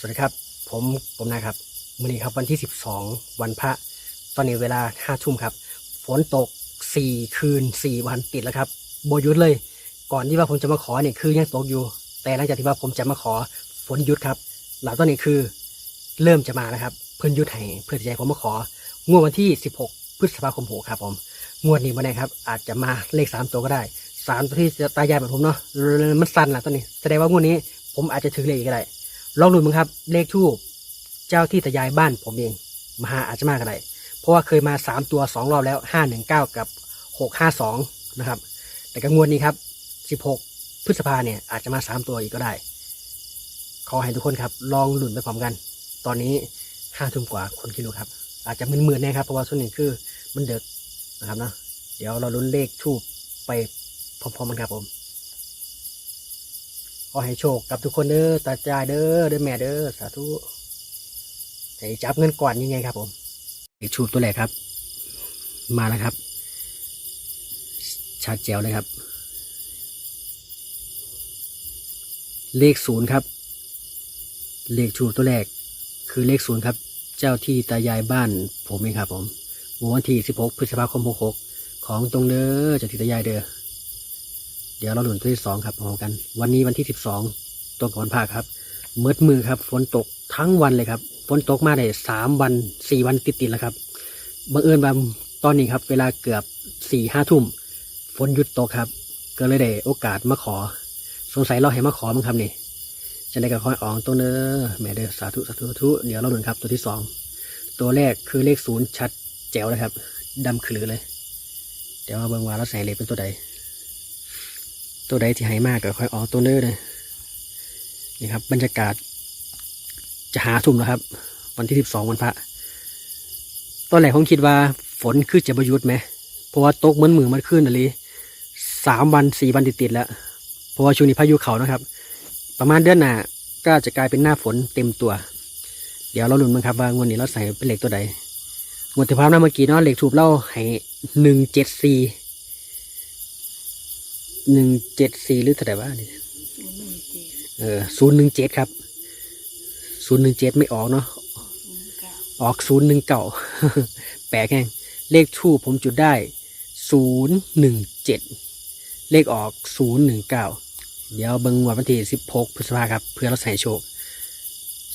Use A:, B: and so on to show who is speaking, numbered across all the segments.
A: สวัสดีครับ ผมผมนะครับวันนี้ครับวันที่ 12 วันพระ ตอนนี้เวลาห้าทุ่มครับ ฝนตก 4 คืน 4 วันติดแล้วครับโบยุดเลย ก่อนที่ว่าผมจะมาขอเนี่ยคือยังตกอยู่ แต่หลังจากที่ว่าผมจะมาขอฝนหยุดครับ หลังตอนนี้คือเริ่มจะมาแล้วครับ เพื่อนยุดให้เพื่อที่จะให้ผมมาของวดวันที่ 16 พฤษภาคมหกครับผมงวดนี้วันไหนครับ อาจจะมาเลขสามตัวก็ได้สามตัวที่จะตายายแบบผมเนาะมันสั้นแหละตอนนี้ แสดงว่างวดนี้ผมอาจจะถึงเลขอีกก็ได้ ลองดูมั้งครับ เลขทูบเจ้าที่ตายายบ้านผมเองมหาอาจจะมากอะไรเพราะว่าเคยมาสามตัวสองรอบแล้วห้าหนึ่งเก้ากับหกห้าสองนะครับ แต่กังวลนี้ครับสิบหกพฤษภาเนี่ยอาจจะมาสามตัวอีกก็ได้ ขอให้ทุกคนครับ ลองหลุนไปพร้อมกัน ตอนนี้ห้าทุ่มกว่าคนคิดดูครับ อาจจะมึนๆแน่ครับ เพราะว่าส่วนหนึ่งคือมันเดือดนะครับเนาะเดี๋ยวเราลุ้นเลขทูบไปพร้อมๆกันครับผม ขอให้โชคกับทุกคนเด้อตาจายเด้อเด้อแม่เด้อสาธุให้จับเงินก่อนยังไงครับ ผมอีกชูตัวแรกครับ มาแล้วครับชัดแจวเลยครับ เลขศูนย์ครับ เลขชูตัวแรก คือเลขศูนย์ครับ เจ้าที่ตายายบ้านผมเองครับ ผมวันที่16พฤษภาคม66ของตรงเด้อจ้าที่ตายายเด้อ เดี๋ยวเราหลุนตัวที่สองครับพร้อมกัน วันนี้วันที่สิบสองตรงกับวันภาคครับมืดมือครับ ฝนตกทั้งวันเลยครับ ฝนตกมาได้สามวันสี่วันติดๆแล้วครับบังเอิญว่าตอนนี้ครับ เวลาเกือบสี่ห้าทุ่มฝนหยุดตกครับ ก็เลยได้โอกาสมาขอ สงสัยเราให้มาขอมั้งครับนี่จะได้กับคอยอองตัวเน้อแม่เด้อสาธุสาธุสาธุเดี๋ยวเราหลุนครับ ตัวที่สองตัวแรกคือเลขศูนย์ชัดแจ๋วเลยครับดำขลือเลยเดี๋ยวมาเบิ่งว่าเราใส่เลขเป็นตัวใด ตัวใดที่ให้มากก็ค่อยออกตัวเนื้อเลยนี่ครับ บรรยากาศ จะหาทุ่มแล้วครับ วันที่สิบสองวันพระ ตอนแรกผมคิดว่าฝนคือจะประยุทธ์ไหม เพราะว่าตกเหมือนมือมันขึ้นอะไรสามวันสี่วันติดๆแล้ว เพราะว่าช่วงนี้พายุเขานะครับ ประมาณเดือนหน้าก็จะกลายเป็นหน้าฝนเต็มตัว เดี๋ยวเราลุ้นมันครับว่างวดนี้เราใส่เป็นเหล็กตัวใดงวดที่พามน้าเมื่อกี้เนาะเหล็กถูกเล่าให้หนึ่งเจ็ดสี่ หนึ่งเจ็ดสี่หรือเท่าไหร่วะนี่เออศูนย์หนึ่งเจ็ดครับศูนย์หนึ่งเจ็ดไม่ออกเนาะออกศูนย์หนึ่งเก่าแปลกแห้งเลขทูปผมจุดได้ศูนย์หนึ่งเจ็ดเลขออกศูนย์หนึ่งเก้าเดี๋ยวเบิ้งวันที่สิบหกพฤษภาครับ เพื่อเราใส่โชค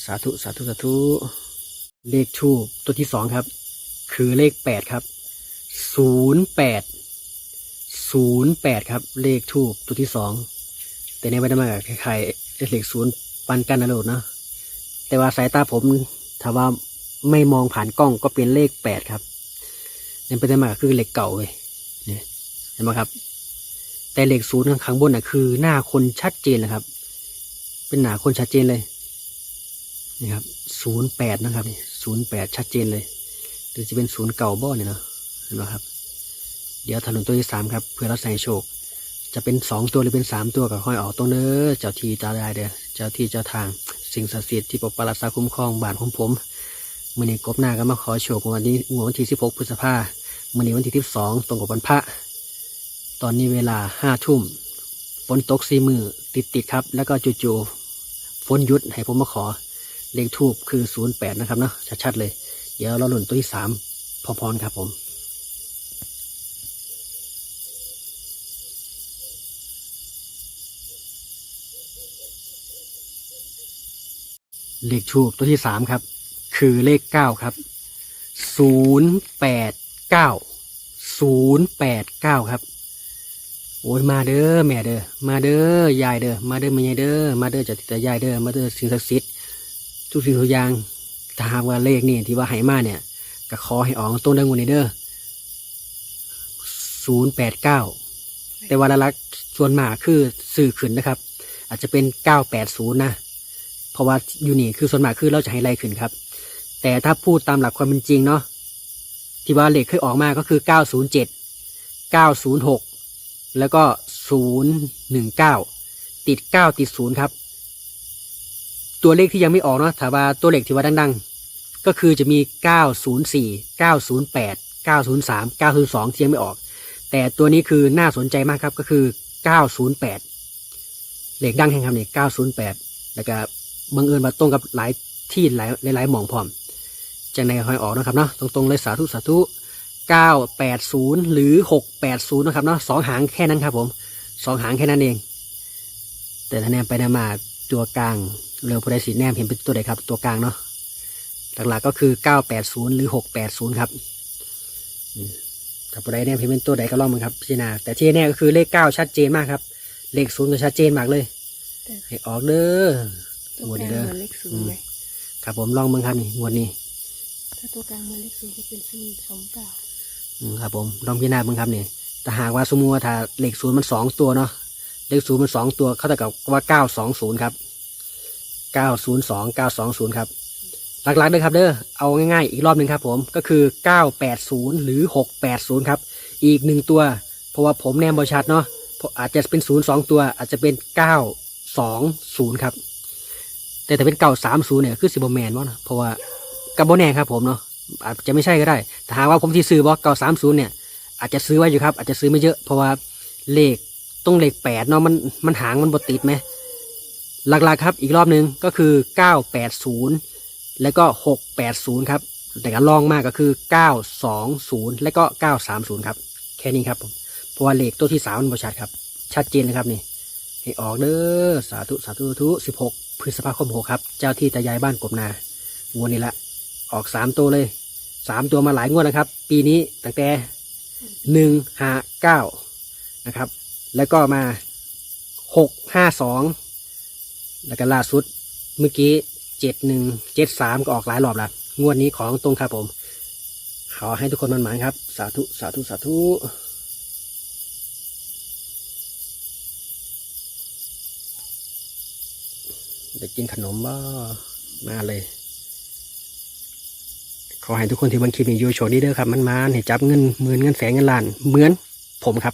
A: สาธุ สาธุ สาธุ เลขทูปตัวที่สองครับ คือเลขแปดครับศูนย์แปด ศูนย์แปดครับ เลขทูบตัวที่สองแต่ในวันนั้มาคล้ายๆเลขศูนย์ปันกันนะโลดเนาะแต่ว่าสายตาผมถ้าว่าไม่มองผ่านกล้องก็เป็นเลขแปดครับในประเด็นมาคือเหลขเก่าเลยเนี่ยเห็นไหมครับ แต่เหลขศูนย์ข้างบนน่ะคือ หน้าคนชัดเจนนะครับ เป็นหน้าคนชัดเจนเลยนี่ครับศูนย์แปดนะครับศูนย์แปดชัดเจนเลยหรือจะเป็นศูนย์เก่าบ่เนี่ยเนาะเห็นไหมครับ เดี๋ยวถนนตัวที่สามครับเพื่อเราใส่โชค จะเป็นสองตัวหรือเป็นสามตัวก็ค่อยออกตรงเด้อเจ้าที่เจ้าได้เด้อเจ้าที่เจ้าทาง สิ่งศักดิ์สิทธิ์ที่ปกปักรักษาคุ้มครองบ้านของผมมื่อนี้กบหน้าก็มาขอโชควันนี้งวดวันที่สิบหกพฤษภามื่อนี้วันที่สิบสองตรงกับวันพระ ตอนนี้เวลาห้าทุ่มฝนตกซีมือติดติดๆครับ แล้วก็จู่ๆฝนหยุดให้ผมมาขอเลขทูบคือศูนย์แปดนะครับเนาะชัดๆเลย เดี๋ยวเราหล่นตัวที่สามพร้อๆครับผม เลขทูบตัวที่สามครับ คือเลขเก้าครับศูนย์แปดเก้าศูนย์แปดเก้าครับ โอ้ยมาเด้อแม่เด้อมาเด้อยายเด้อมาเด้อแม่ยายเด้อมาเด้อจัตติตายายเด้อมาเด้อสิ่งศักดิ์สิทธิ์ทุกสิ่งทุกอย่างถ้าหากว่าเลขนี่ที่ว่าให้มาเนี่ยก็ขอให้ออกต้นได้งวดนี้เด้อศูนย์แปดเก้าแต่ว่าละลักส่วนมากคือสื่อขึ้นนะครับ อาจจะเป็นเก้าแปดศูนย์นะ เพราะว่าอยู่นี่คือส่วนมากคือเราจะให้ไล่ขึ้นครับ แต่ถ้าพูดตามหลักความเป็นจริงเนาะที่ว่าเลขเคยออกมาก็คือ 907 906 แล้วก็ 019 ติด 9 ติด 0 ครับ ตัวเลขที่ยังไม่ออกเนาะถ้าว่าตัวเลขที่ว่าดังๆ ก็คือจะมี 904 908 903 902ที่ยังไม่ออก แต่ตัวนี้คือน่าสนใจมากครับก็คือ 908 เลขดังแห่งคำนี้908 แล้วก็ บังเอิญมาตรงกับหลายที่หลายหลายหมองพร้อมจังในคอยออกนะครับเนาะตรงๆเลยสาธุสาธุเก้าแปดศูนย์หรือหกแปดศูนย์นะครับเนาะสองหางแค่นั้นครับผมสองหางแค่นั้นเอง แต่ถ้าแนมไปแนมมาตัวกลางเร็วพอได้สีแนมเห็นเป็นตัวใดครับ ตัวกลางเนาะหลักๆก็คือเก้าแปดศูนย์หรือหกแปดศูนย์ครับถ้าพอได้แนมเห็นเป็นตัวใดก็ลองมันครับพิจารณาแต่ที่แน่ก็คือเลขเก้าชัดเจนมากครับ เลขศูนย์ก็ชัดเจนมากเลย ให้ออกเด้อ
B: ตัว
A: งวด
B: ก
A: นี้
B: ลาง
A: เด้อ
B: เหมือนเลขศูนย์เลย
A: ครับผมลองมึงครับนี่งวดนี้
B: ถ้าตัวกลางเหมือนเลขศูนย์ก็เป็นศูนย์สองเก้า
A: อืมครับผมลองพิจารณามึงครับนี่แต่หากว่าสมมติว่าถ้าเลขศูนย์มันสองตัวเนาะเลขศูนย์มันสองตัวเขาเท่ากับว่าเก้าสองศูนย์ครับเก้าศูนย์สองเก้าสองศูนย์ครับหลักๆเลยครับเด้อเอาง่ายๆอีกรอบหนึ่งครับผมก็คือเก้าแปดศูนย์หรือหกแปดศูนย์ครับ อีกหนึ่งตัว เพราะว่าผมแนมบริชัดเนาะเพราะอาจจะเป็นศูนย์สองตัวอาจจะเป็นเก้าสองศูนย์ครับ แต่ถ้าเป็นเก้าสามศูนย์เนี่ยคือสิบแมนว่านะเพราะว่ากับโบแน่ครับผมเนาะอาจจะไม่ใช่ก็ได้แต่หากว่าผมที่ซื้อบอกเก้าสามศูนย์เนี่ย อาจจะซื้อไว้อยู่ครับอาจจะซื้อไม่เยอะเพราะว่าเลขต้องเลขแปดเนาะมันมันหางมันบดติดไหมหลักๆครับอีกรอบหนึ่งก็คือเก้าแปดศูนย์แล้วก็หกแปดศูนย์ครับ แต่การลองมากก็คือเก้าสองศูนย์และก็เก้าสามศูนย์ครับ แค่นี้ครับผมเพราะว่าเลขตัวที่สามมันบชัดครับ ชัดเจนเลยครับนี่ ให้ออกเด้อสาธุสาธุสาธุสิบหก พฤษภาคมหกครับ เจ้าที่ตายายบ้านกบนางวดนี้ละออกสามตัวเลยสามตัวมาหลายงวดนะครับ ปีนี้ตั้งแต่หนึ่งห้าเก้านะครับ แล้วก็มาหกห้าสองแล้วก็ล่าสุดเมื่อกี้เจ็ดหนึ่งเจ็ดสามก็ออกหลายรอบล้วงวดนี้ของตรงครับผม ขอให้ทุกคนมันหมานครับ สาธุ สาธุ สาธุ จะกินขนมบ้ามาเลย ขอให้ทุกคนที่บันคลิปนี้ยูโชคดีเด้อครับ มันมาให้จับเงินหมื่นเงินแสนเงินล้าน เหมือนผมครับ